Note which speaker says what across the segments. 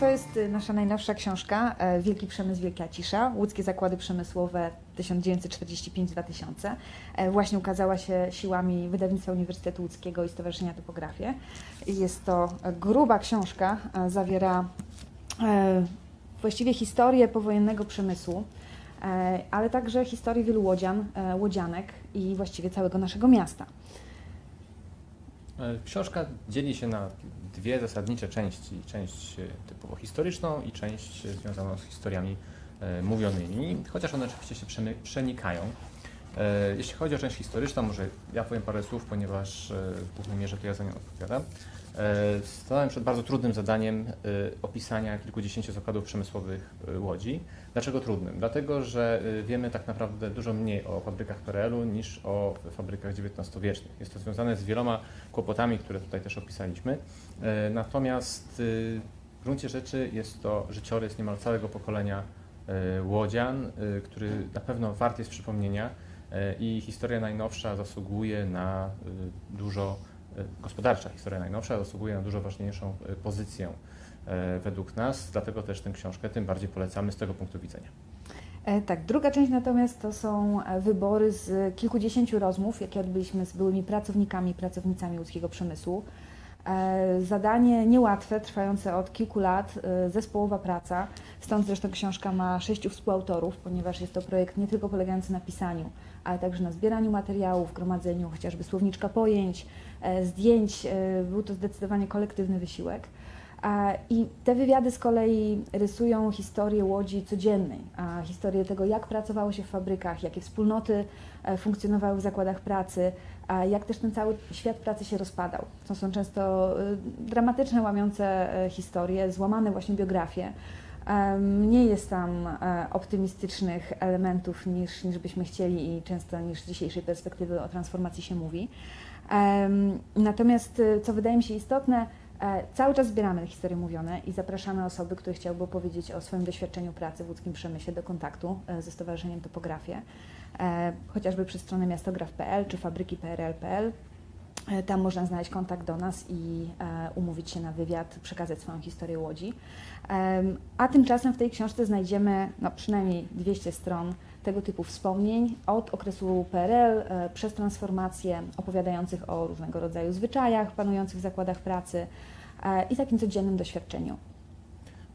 Speaker 1: To jest y, nasza najnowsza książka, e, Wielki Przemysł, Wielka Cisza, Łódzkie Zakłady Przemysłowe 1945-2000. E, Właśnie ukazała się siłami Wydawnictwa Uniwersytetu Łódzkiego i Stowarzyszenia Typografię. Jest to gruba książka, e, zawiera właściwie historię powojennego przemysłu, ale także historię wielu łodzian, łodzianek i właściwie całego naszego miasta.
Speaker 2: E, Książka dzieli się na dwie zasadnicze części. Część e, typowo historyczną i część związaną z historiami e, mówionymi, chociaż one oczywiście się przenikają. E, Jeśli chodzi o część historyczną, może ja powiem parę słów, ponieważ e, w głównej mierze to ja za nią odpowiadam. E, Stanąłem przed bardzo trudnym zadaniem opisania kilkudziesięciu zakładów przemysłowych Łodzi. Dlaczego trudnym? Dlatego, że wiemy tak naprawdę dużo mniej o fabrykach PRL-u niż o fabrykach XIX-wiecznych. Jest to związane z wieloma kłopotami, które tutaj też opisaliśmy. Natomiast w gruncie rzeczy jest to życiorys niemal całego pokolenia łodzian, który na pewno wart jest przypomnienia i historia najnowsza zasługuje na e, dużo, e, gospodarcza historia najnowsza zasługuje na dużo ważniejszą e, pozycję e, według nas, dlatego też tę książkę tym bardziej polecamy z tego punktu widzenia.
Speaker 1: E, Tak, druga część natomiast to są e, wybory z kilkudziesięciu rozmów, jakie odbyliśmy z byłymi pracownikami pracownicami łódzkiego przemysłu. E, Zadanie niełatwe, trwające od kilku lat, e, zespołowa praca. Stąd zresztą książka ma sześciu współautorów, ponieważ jest to projekt nie tylko polegający na pisaniu, ale także na zbieraniu materiałów, gromadzeniu chociażby słowniczka pojęć, e, zdjęć. Był to zdecydowanie kolektywny wysiłek. I te wywiady z kolei rysują historię Łodzi codziennej, historię tego, jak pracowało się w fabrykach, jakie wspólnoty e, funkcjonowały w zakładach pracy, jak też ten cały świat pracy się rozpadał. To są często e, dramatyczne, łamiące e, historie, złamane właśnie biografie. Mniej jest tam optymistycznych elementów niż, niż byśmy chcieli i często niż z dzisiejszej perspektywy o transformacji się mówi. Natomiast co wydaje mi się istotne, Cały czas zbieramy historie mówione i zapraszamy osoby, które chciałyby opowiedzieć o swoim doświadczeniu pracy w łódzkim przemyśle do kontaktu e, ze Stowarzyszeniem Topografię, e, chociażby przez stronę miastograf.pl czy fabryki PRL.pl. E, Tam można znaleźć kontakt do nas i e, umówić się na wywiad, przekazać swoją historię Łodzi. Em, A tymczasem w tej książce znajdziemy no, przynajmniej 200 stron tego typu wspomnień od okresu PRL e, przez transformację, opowiadających o różnego rodzaju zwyczajach panujących w zakładach pracy e, i takim codziennym doświadczeniu.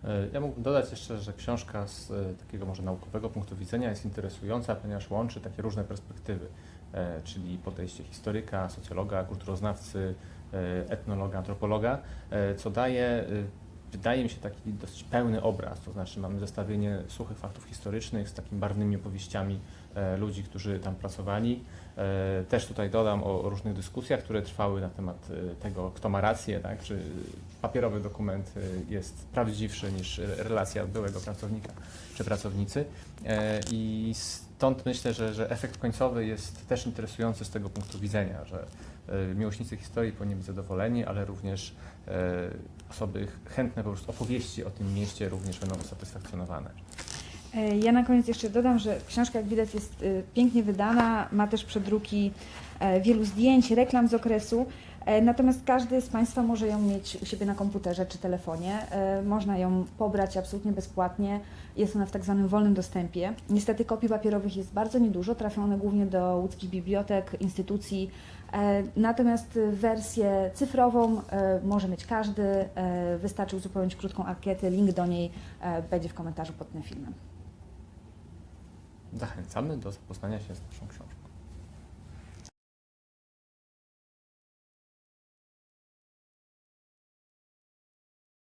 Speaker 2: E, Ja mógłbym dodać jeszcze, że książka z e, takiego może naukowego punktu widzenia jest interesująca, ponieważ łączy takie różne perspektywy, e, czyli podejście historyka, socjologa, kulturoznawcy, e, etnologa, antropologa, e, co daje, e, wydaje mi się, taki dosyć pełny obraz. To znaczy mamy zestawienie suchych faktów historycznych z takimi barwnymi opowieściami e, ludzi, którzy tam pracowali. E, Też tutaj dodam o różnych dyskusjach, które trwały na temat e, tego, kto ma rację, tak? czy papierowy dokument jest prawdziwszy niż relacja byłego pracownika czy pracownicy. I stąd myślę, że, że efekt końcowy jest też interesujący z tego punktu widzenia, że miłośnicy historii powinni być zadowoleni, ale również e, osoby chętne po prostu opowieści o tym mieście również będą usatysfakcjonowane.
Speaker 1: E, Ja na koniec jeszcze dodam, że książka, jak widać, jest e, pięknie wydana, ma też przedruki e, wielu zdjęć, reklam z okresu. E, Natomiast każdy z Państwa może ją mieć u siebie na komputerze czy telefonie. E, Można ją pobrać absolutnie bezpłatnie. Jest ona w tak zwanym wolnym dostępie. Niestety kopii papierowych jest bardzo niedużo, trafią one głównie do łódzkich bibliotek, instytucji. E, Natomiast wersję cyfrową może mieć każdy. Wystarczy uzupełnić krótką ankietę, link do niej będzie w komentarzu pod tym filmem.
Speaker 2: Zachęcamy do zapoznania się z naszą książką.